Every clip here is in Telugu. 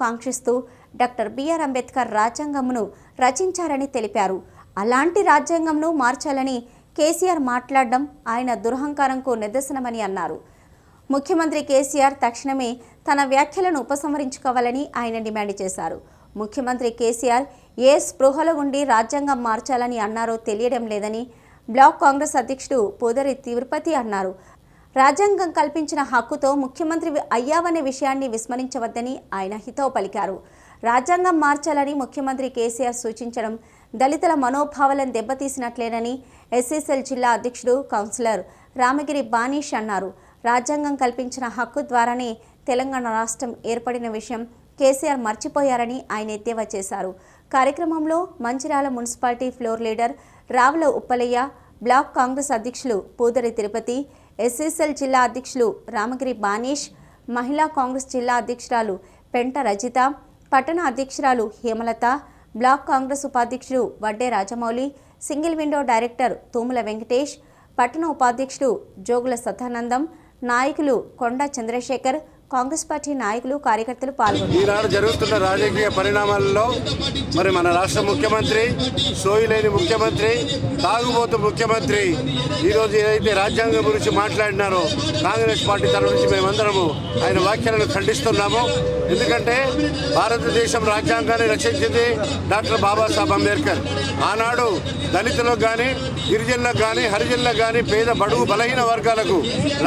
కాంక్షిస్తూ డాక్టర్ బిఆర్ అంబేద్కర్ రాజ్యాంగంను రచించారని తెలిపారు. అలాంటి రాజ్యాంగంను మార్చాలని కేసీఆర్ మాట్లాడడం ఆయన దురహంకారంకు నిదర్శనమని అన్నారు. ముఖ్యమంత్రి కేసీఆర్ తక్షణమే తన వ్యాఖ్యలను ఉపసంహరించుకోవాలని ఆయన డిమాండ్ చేశారు. ముఖ్యమంత్రి కేసీఆర్ ఏ స్పృహలో ఉండి రాజ్యాంగం మార్చాలని అన్నారో తెలియడం లేదని బ్లాక్ కాంగ్రెస్ అధ్యక్షుడు పోదరి తిరుపతి అన్నారు. రాజ్యాంగం కల్పించిన హక్కుతో ముఖ్యమంత్రి అయ్యావనే విషయాన్ని విస్మరించవద్దని ఆయన హితవు పలికారు. రాజ్యాంగం మార్చాలని ముఖ్యమంత్రి కేసీఆర్ సూచించడం దళితుల మనోభావాలను దెబ్బతీసినట్లేనని ఎస్ఎస్ఎల్ జిల్లా అధ్యక్షుడు కౌన్సిలర్ రామగిరి బానీష్ అన్నారు. రాజ్యాంగం కల్పించిన హక్కు ద్వారానే తెలంగాణ రాష్ట్రం ఏర్పడిన విషయం కేసీఆర్ మర్చిపోయారని ఆయన ఎద్దేవా చేశారు. కార్యక్రమంలో Mancherial municipality floor leader Ravula Uppalaiah block Congress అధ్యక్షులు పూదరి తిరుపతి ఎస్ఎస్ఎల్ జిల్లా అధ్యక్షులు రామగిరి బానీష్ మహిళా కాంగ్రెస్ జిల్లా అధ్యక్షురాలు పెంట రజిత పట్టణ అధ్యక్షురాలు హేమలత బ్లాక్ కాంగ్రెస్ ఉపాధ్యక్షుడు Vadde Rajamouli single window director Tumula Venkatesh పట్టణ ఉపాధ్యక్షుడు జోగుల సదానందం నాయకులు కొండ చంద్రశేఖర్ కాంగ్రెస్ పార్టీ నాయకులు కార్యకర్తలు పాల్గొన్నారు. ఈనాడు జరుగుతున్న రాజకీయ పరిణామాలలో మరి మన రాష్ట్ర ముఖ్యమంత్రి సోయిలేని ముఖ్యమంత్రి తాగుబోతు ముఖ్యమంత్రి ఈరోజు ఏదైతే రాజ్యాంగం గురించి మాట్లాడినారో కాంగ్రెస్ పార్టీ తరఫు నుంచి మేమందరము ఆయన వ్యాఖ్యలను ఖండిస్తున్నాము. ఎందుకంటే భారతదేశం రాజ్యాంగాన్ని రక్షించింది డాక్టర్ బాబాసాహెబ్ అంబేద్కర్. ఆనాడు దళితులకు కానీ గిరిజనులకు కానీ హరిజనులకు కానీ పేద బడుగు బలహీన వర్గాలకు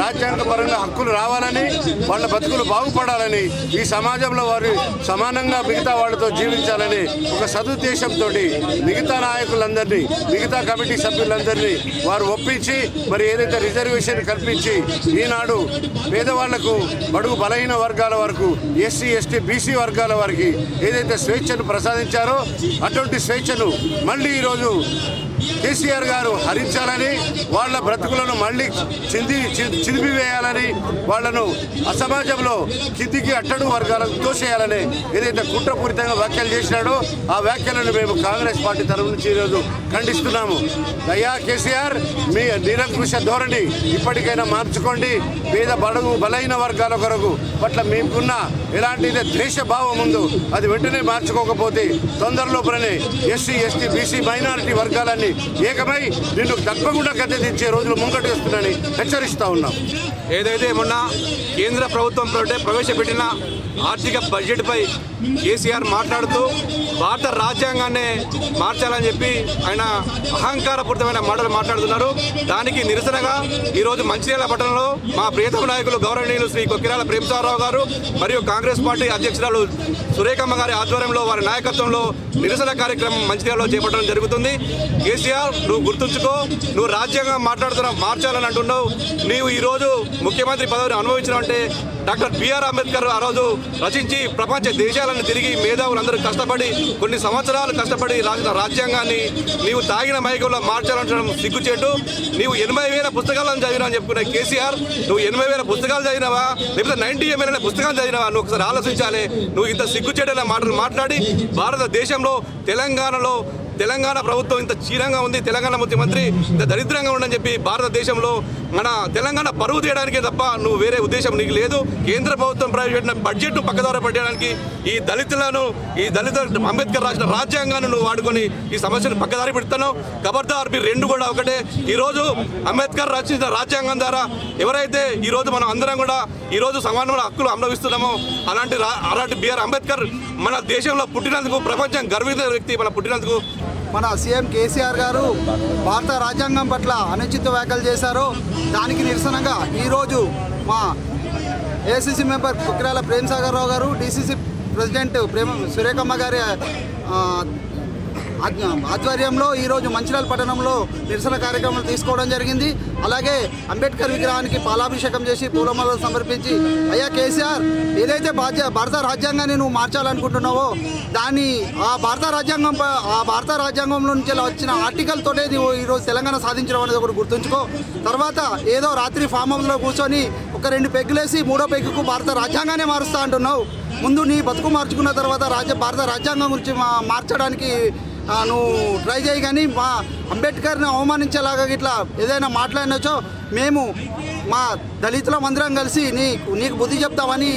రాజ్యాంగపరంగా హక్కులు రావాలని వాళ్ళ బతుకులు బాగుపడాలని ఈ సమాజంలో వారు సమానంగా మిగతా వాళ్ళతో జీవించాలని ఒక సదుద్దేశంతో మిగతా నాయకులందరినీ మిగతా కమిటీ సభ్యులందరినీ వారు ఒప్పించి మరి ఏదైతే రిజర్వేషన్ కల్పించి ఈనాడు పేదవాళ్ళకు బడుగు బలహీన వర్గాల వరకు ఎస్సీ ఎస్టీ బీసీ వర్గాల వారికి ఏదైతే స్వేచ్ఛను ప్రసాదించారో అటువంటి స్వేచ్ఛను మళ్ళీ ఈరోజు కేసీఆర్ గారు హరించాలని వాళ్ళ బ్రతుకులను మళ్ళీ చింది చిదిపివేయాలని వాళ్ళను అసమాజంలో కిందికి అట్టడు వర్గాలకు తోసేయాలని ఏదైతే కుట్రపూరితంగా వ్యాఖ్యలు చేసినాడో ఆ వ్యాఖ్యలను మేము కాంగ్రెస్ పార్టీ తరఫు నుంచి ఈరోజు ఖండిస్తున్నాము. అయ్యా కేసీఆర్ మీ నిరంకుశ ధోరణి ఇప్పటికైనా మార్చుకోండి. పేద బడుగు బలైన వర్గాల కొరకు పట్ల మీకున్న ఎలాంటి ద్వేషభావం ఉందో అది వెంటనే మార్చుకోకపోతే తొందరలోపలనే ఎస్సీ ఎస్టీ బీసీ మైనారిటీ వర్గాలన్నీ ఏకమై నిన్ను తప్పకుండా గద్దె దించే రోజులు ముంగటి వస్తుందని హెచ్చరిస్తా ఉన్నాం. ఏదైతే మొన్న కేంద్ర ప్రభుత్వం తోటే ప్రవేశపెట్టిన ఆర్థిక బడ్జెట్పై కేసీఆర్ మాట్లాడుతూ భారత రాజ్యాంగాన్ని మార్చాలని చెప్పి ఆయన అహంకారపూరితమైన మాటలు మాట్లాడుతున్నారు. దానికి నిరసనగా ఈరోజు మంచిర్యాల పట్టణంలో మా ప్రియతమ నాయకులు గౌరవనీయులు శ్రీ కొక్కిరాల ప్రేమసారావు గారు మరియు కాంగ్రెస్ పార్టీ అధ్యక్షురాలు సురేఖమ్మ గారి ఆధ్వర్యంలో వారి నాయకత్వంలో నిరసన కార్యక్రమం మంచిర్యాలలో చేపట్టడం జరుగుతుంది. కేసీఆర్ నువ్వు గుర్తుంచుకో నువ్వు రాజ్యాంగం మాట్లాడుతున్నా మార్చాలని అంటున్నావు. నీవు ఈరోజు ముఖ్యమంత్రి పదవిని అనుభవించడం అంటే డాక్టర్ బిఆర్ అంబేద్కర్ ఆ రోజు రచించి ప్రపంచ దేశాలను తిరిగి మేధావులందరూ కష్టపడి కొన్ని సంవత్సరాలు కష్టపడి రాసిన రాజ్యాంగాన్ని నీవు తాగిన మైకంలో మార్చాలంటడం సిగ్గుచేటు. నీవు ఎనభై వేల పుస్తకాలను చదివినా అని చెప్పుకునే కేసీఆర్ నువ్వు ఎనభై వేల పుస్తకాలు చదివినావా? లేకపోతే నైన్టీ ఎంఎల్ పుస్తకాలు చదివినావా? నువ్వు ఒకసారి ఆలోచించాలి. నువ్వు ఇంత సిగ్గుచేటైన మాటలు మాట్లాడి భారతదేశంలో తెలంగాణలో తెలంగాణ ప్రభుత్వం ఇంత చీరంగా ఉంది తెలంగాణ ముఖ్యమంత్రి ఇంత దరిద్రంగా ఉండని చెప్పి భారతదేశంలో మన తెలంగాణ పరువు తీయడానికే తప్ప నువ్వు వేరే ఉద్దేశం నీకు లేదు. కేంద్ర ప్రభుత్వం ప్రవేశపెట్టిన బడ్జెట్ను పక్కదార పెట్టడానికి ఈ దళితులను ఈ దళిత అంబేద్కర్ రాసిన రాజ్యాంగాన్ని నువ్వు వాడుకొని ఈ సమస్యను పక్కదారి పెడతాను ఖబర్దార్ మీరు రెండు కూడా ఒకటే. ఈరోజు అంబేద్కర్ రచించిన రాజ్యాంగం ద్వారా ఎవరైతే ఈరోజు మనం అందరం కూడా ఈరోజు సమానమైన హక్కులు అనుభవిస్తున్నామో అలాంటి రా- అలాంటి బిఆర్ అంబేద్కర్ మన దేశంలో పుట్టినందుకు ప్రపంచం గర్వించిన వ్యక్తి మన పుట్టినందుకు మన సీఎం కేసీఆర్ గారు భారత రాజ్యాంగం పట్ల అనుచిత వ్యాఖ్యలు చేశారో. దానికి నిరసనగా ఈరోజు మా ఏసీసీ మెంబర్ కుక్రాల ప్రేమ్ సాగర్ రావు గారు డీసీసీ ప్రెసిడెంట్ ప్రేమ సురేఖమ్మ గారి ఆధ్వర్యంలో ఈరోజు మంచిర్యాల పట్టణంలో నిరసన కార్యక్రమం తీసుకోవడం జరిగింది. అలాగే అంబేద్కర్ విగ్రహానికి పాలాభిషేకం చేసి పూలమాలలు సమర్పించి అయ్యా కేసీఆర్ ఏదైతే బాధ్య భారత రాజ్యాంగాన్ని నువ్వు మార్చాలనుకుంటున్నావో దాన్ని ఆ భారత రాజ్యాంగం ఆ భారత రాజ్యాంగం నుంచి వచ్చిన ఆర్టికల్ తోటే నువ్వు ఈరోజు తెలంగాణ సాధించడం అనేది ఒకటి గుర్తుంచుకో. తర్వాత ఏదో రాత్రి ఫామ్ హౌస్లో కూర్చొని ఒక రెండు పెగ్గులేసి మూడో పెగ్గుకు భారత రాజ్యాంగానే మారుస్తా అంటున్నావు. ముందు నీ బతుకు మార్చుకున్న తర్వాత రాజ్య భారత రాజ్యాంగం గురించి మా- మార్చడానికి నువ్వు ట్రై చేయి కానీ మా అంబేద్కర్ని అవమానించేలాగా ఇట్లా ఏదైనా మాట్లాడినచో మేము మా దళితులం అందరం కలిసి నీ నీకు బుద్ధి చెప్తామని